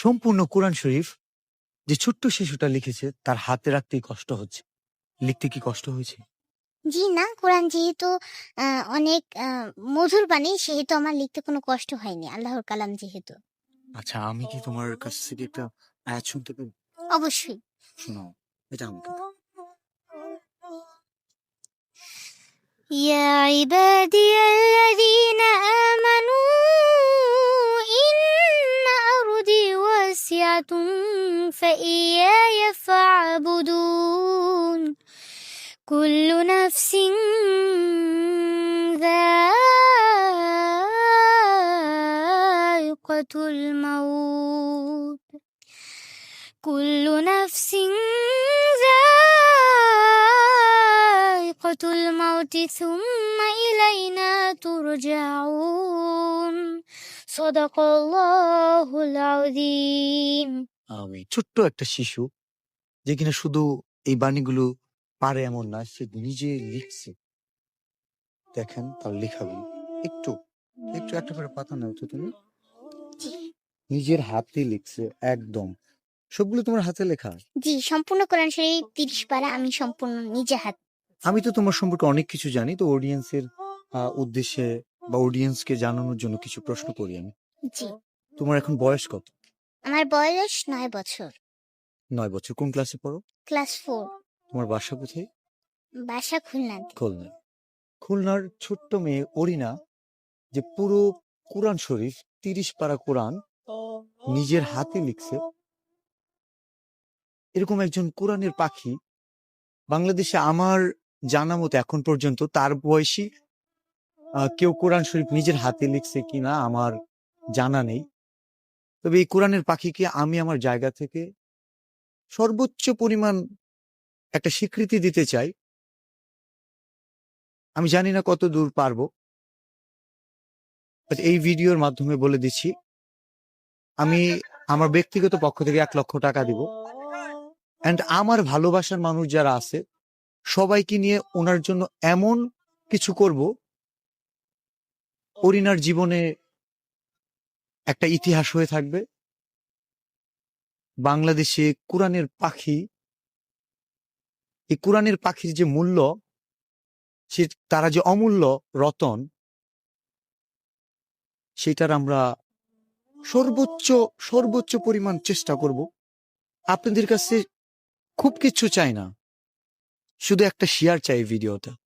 সম্পূর্ণ কোরআন শরীফ যে ছোট্ট শিশুটা লিখেছে তার হাতে রাখতেই কষ্ট হচ্ছে লিখতে কি কষ্ট হয়েছে জি না কোরআন যেহেতু আহ, অনেক আহ, মধুর বাণী সেহেতু আমার লিখতে কোনো কষ্ট হয়নি আল্লাহর কালাম যেহেতু আচ্ছা আমি কি তোমার কাছ থেকে একটা আয়াত শুনতে পারি অবশ্যই শোনাও এটা আমাকে يا عبادي الذين فإياي فاعبدون. كل نفس ذائقة الموت. كل نفس ذائقة الموت ثم إلينا ترجعون. আমি ছোট্ট একটা শিশু যে কিনা শুধু এই বাণীগুলো পারে এমন না সে নিজে লিখছে। দেখেন তার লেখাগুলো। একটু একটু একটা করে পাতা নাও তো তুমি। নিজের হাতে লিখছে একদম। সবগুলো তোমার হাতে লেখা? জি সম্পূর্ণ কোরআন সেই তিরিশ পারা আমি সম্পূর্ণ নিজে হাত আমি তো তোমার সম্পর্কে অনেক কিছু জানি তো অডিয়েন্সের উদ্দেশ্যে বা অডিয়েন্সকে জানানোর জন্য কিছু প্রশ্ন করি আমি। জি। তোমার এখন বয়স কত? আমার বয়স নয় বছর। নয় বছর। কোন ক্লাসে পড়ো? ক্লাস ফোর তোমার বাসা কোথায়? বাসা খুলনাতে খুলনায় খুলনার ছোট্ট মেয়ে অরিনা যে পুরো কোরআন শরীফ তিরিশ পারা কোরআন নিজের হাতে লিখছে। এরকম একজন কোরআনের পাখি। বাংলাদেশে আমার জানা মতো এখন পর্যন্ত তার বয়সী কেউ কোরআন শরীফ নিজের হাতে লিখছে কিনা আমার জানা নেই। তবে এই কোরআনের পাখিকে আমি আমার জায়গা থেকে সর্বোচ্চ পরিমাণ একটা স্বীকৃতি দিতে চাই। আমি জানি না কত দূর পারব। এই ভিডিওর মাধ্যমে বলে দিচ্ছি, আমি আমার ব্যক্তিগত পক্ষ থেকে এক লক্ষ টাকা দিব। অ্যান্ড আমার ভালোবাসার মানুষ যারা আছে, সবাইকে নিয়ে ওনার জন্য এমন কিছু করব অরিনার জীবনে একটা ইতিহাস হয়ে থাকবে। বাংলাদেশে কোরআনের পাখি, এই কোরআনের পাখির যে মূল্য, সে তারা যে অমূল্য রতন, সেটার আমরা সর্বোচ্চ সর্বোচ্চ পরিমাণ চেষ্টা করব। আপনাদের কাছে খুব কিছু চাই না। শুধু একটা শেয়ার চাই ভিডিওটা